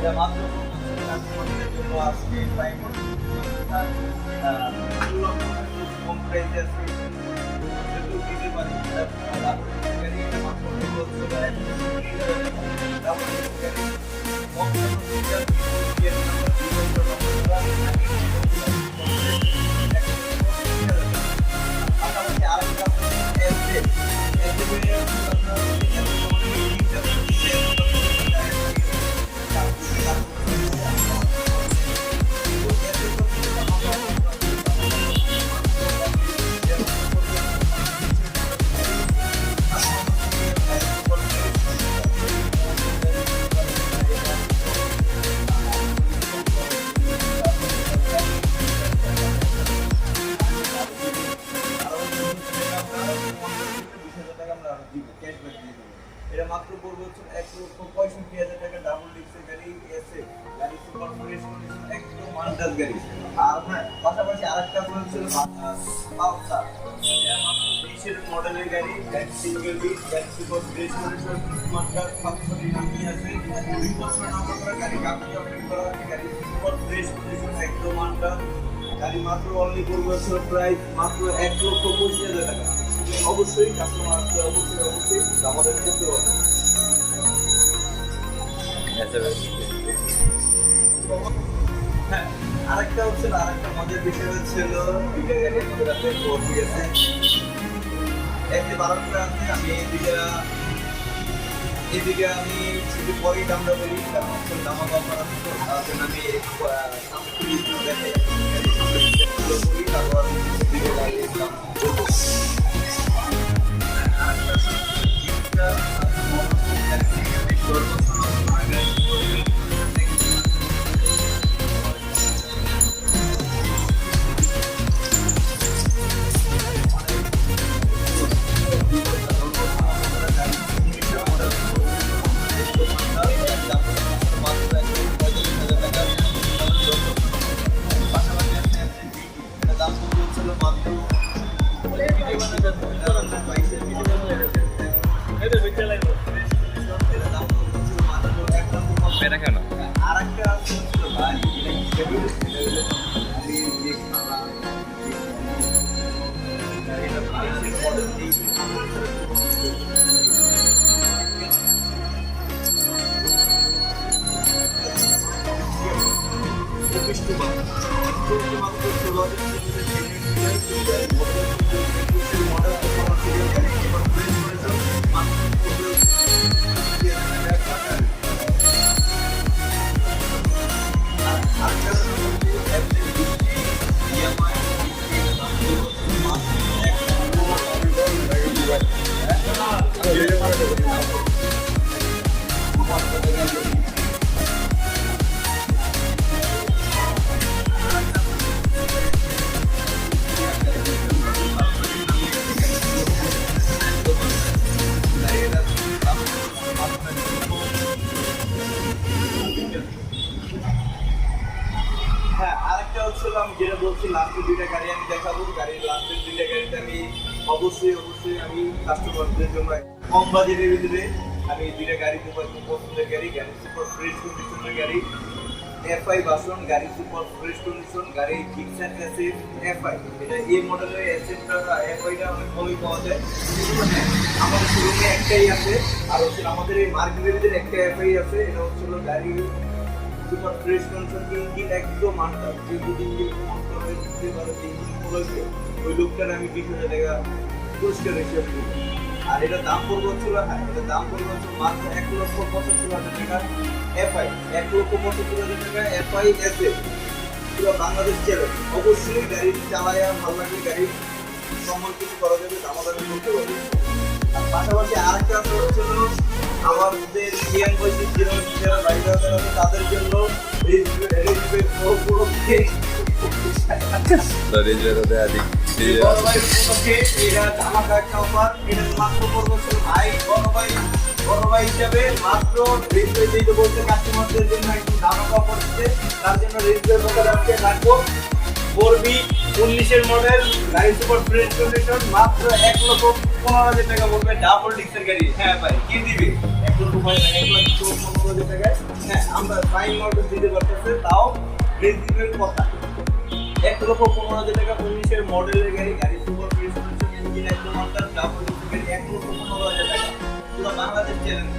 এটা মাত্র জন্য আজকে প্রাইম কম প্রাইসে আছে একদম গাড়ি। মাত্র অনলি প্রাইস মাত্র এক হাজার টাকা। অবশ্যই কাস্টমার অবশ্যই অবশ্যই আমাদের হবে হ্যাঁ আরেকটা হচ্ছে আরেকটা মজার বিষয় হচ্ছিল ঠিক আছে একটি বারোটা আছে আমি এদিকে এদিকে আমি শুধু পরেই দামটা বলি, কারণ দামা তো তার জন্য আমি এটা কেন? আর একটা আমি যেটা বলছি লাস্টের দুইটা গাড়ি আমি দেখাবো। গাড়ির লাস্টের দুইটা গাড়িতে আমি অবশ্যই অবশ্যই আমি কাস্টমারদের জন্য কম বাজেটের ভিতরে আমি দুইটা গাড়ি দেবো একদম পছন্দের গাড়ি গাড়ি সুপার ফ্রেশ কন্ডিশনের গাড়ি। এফআই বাসন গাড়ি সুপার ফ্রেশ কন্ডিশন গাড়ি ফিক্সার অ্যাসিড এফআই এটা এই মডেলের অ্যাসিডটা এফআইটা অনেক কমই পাওয়া যায়। আমাদের শোরুমে একটাই আছে, আর হচ্ছে আমাদের এই মার্কেটের ভিতরে একটা এফআই আছে, এটা হচ্ছে গাড়ি সুপার ফ্রেশ কন্ডিশন ইঞ্জিন একদম মানটা যে যদি ইঞ্জিন মানটা হয়ে দিতে পারে যে ইঞ্জিন খোলাছে ওই লোকটার আমি বিশ হাজার টাকা পুরস্কার হিসেবে দিব আর এটা দাম পড়বে হচ্ছিল হ্যাঁ এটা দাম পড়বে হচ্ছে মাত্র এক লক্ষ পঁচাত্তর হাজার টাকা এফআই এক লক্ষ পঁচাত্তর হাজার টাকা এফআই এসে পুরো বাংলাদেশ চ্যালেঞ্জ অবশ্যই গাড়ি চালায়, ভালো লাগবে গাড়ি সম্মান কিছু করা যাবে, দামাদামি করতে পারবে আর পাশাপাশি আরেকটা হচ্ছে আমাদের ইয়াং বয়সী যারা যারা বাড়ি আছে তাদের জন্য হিসাবে মাত্র রেজিস্ট্রেট দিতে বলছে কাস্টমারদের জন্য একটু ধামাকা অফার তার জন্য রেজিস্ট্রেট কথা রাখতে রাখব। ফোরবি উনিশের মডেল, গাড়ি সুপার ফ্রেশ কন্ডিশন, মাত্র এক লক্ষ পনেরো হাজার টাকা পড়বে ডাবল ডিক্সের গাড়ি। হ্যাঁ ভাই, কি দিবে? এক লক্ষ এক লক্ষ পনেরো হাজার টাকায় হ্যাঁ আমরা ফাইন মডেল দিতে পারতেছে, তাও রেজিস্ট্রেট কথা। এক লক্ষ পনেরো হাজার টাকা উনিশের মডেলের গাড়ি গাড়ি সুপার ফ্রেশ কন্ডিশন ইঞ্জিন একদম আন্ডার ডাবল ডিক্সের এক লক্ষ পনেরো হাজার টাকা। পুরো বাংলাদেশ চ্যালেঞ্জ